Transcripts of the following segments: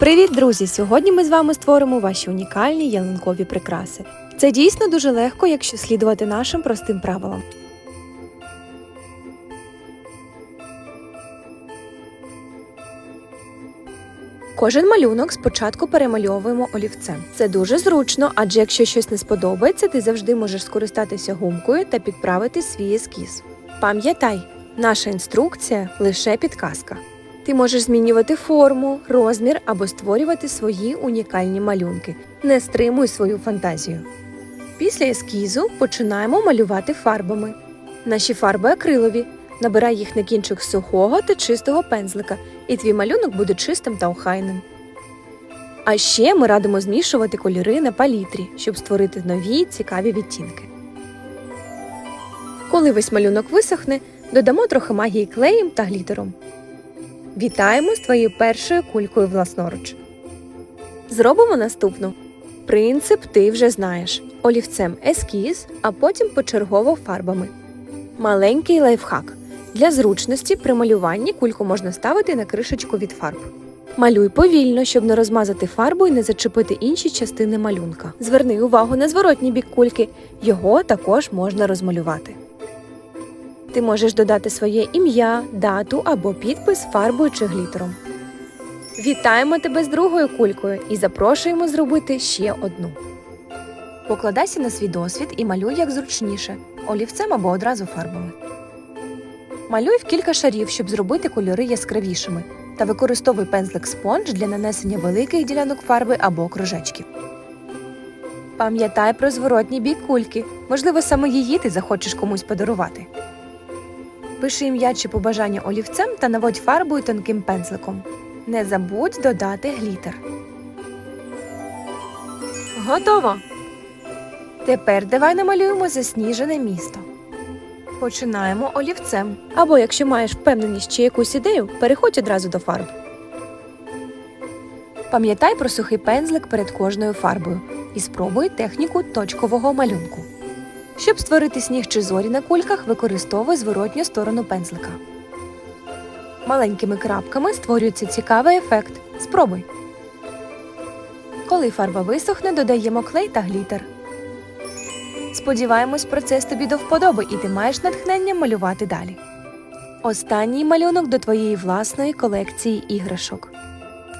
Привіт, друзі! Сьогодні ми з вами створимо ваші унікальні ялинкові прикраси. Це дійсно дуже легко, якщо слідувати нашим простим правилам. Кожен малюнок спочатку перемальовуємо олівцем. Це дуже зручно, адже якщо щось не сподобається, ти завжди можеш скористатися гумкою та підправити свій ескіз. Пам'ятай, наша інструкція лише підказка. Ти можеш змінювати форму, розмір або створювати свої унікальні малюнки. Не стримуй свою фантазію. Після ескізу починаємо малювати фарбами. Наші фарби акрилові. Набирай їх на кінчик сухого та чистого пензлика, і твій малюнок буде чистим та охайним. А ще ми радимо змішувати кольори на палітрі, щоб створити нові цікаві відтінки. Коли весь малюнок висохне, додамо трохи магії клеєм та глітером. Вітаємо з твоєю першою кулькою власноруч. Зробимо наступну. Принцип ти вже знаєш. Олівцем ескіз, а потім почергово фарбами. Маленький лайфхак. Для зручності при малюванні кульку можна ставити на кришечку від фарб. Малюй повільно, щоб не розмазати фарбу і не зачепити інші частини малюнка. Зверни увагу на зворотній бік кульки, його також можна розмалювати. Ти можеш додати своє ім'я, дату або підпис фарбою чи глітером. Вітаємо тебе з другою кулькою і запрошуємо зробити ще одну. Покладайся на свій досвід і малюй як зручніше, олівцем або одразу фарбами. Малюй в кілька шарів, щоб зробити кольори яскравішими, та використовуй пензлик спонж для нанесення великих ділянок фарби або кружечків. Пам'ятай про зворотній бік кульки. Можливо, саме її ти захочеш комусь подарувати. Пиши ім'я чи побажання олівцем та наводь фарбою тонким пензликом. Не забудь додати глітер. Готово! Тепер давай намалюємо засніжене місто. Починаємо олівцем. Або якщо маєш впевненість чи якусь ідею, переходь одразу до фарб. Пам'ятай про сухий пензлик перед кожною фарбою і спробуй техніку точкового малюнку. Щоб створити сніг чи зорі на кульках, використовуй зворотню сторону пензлика. Маленькими крапками створюється цікавий ефект. Спробуй. Коли фарба висохне, додаємо клей та глітер. Сподіваємось, процес тобі до вподоби і ти маєш натхнення малювати далі. Останній малюнок до твоєї власної колекції іграшок.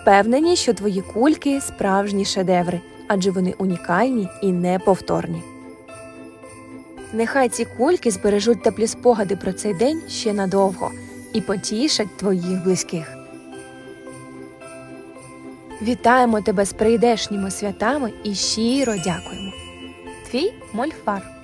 Впевнені, що твої кульки справжні шедеври, адже вони унікальні і неповторні. Нехай ці кульки збережуть теплі спогади про цей день ще надовго і потішать твоїх близьких. Вітаємо тебе з прийдешніми святами і щиро дякуємо. Твій мольфар.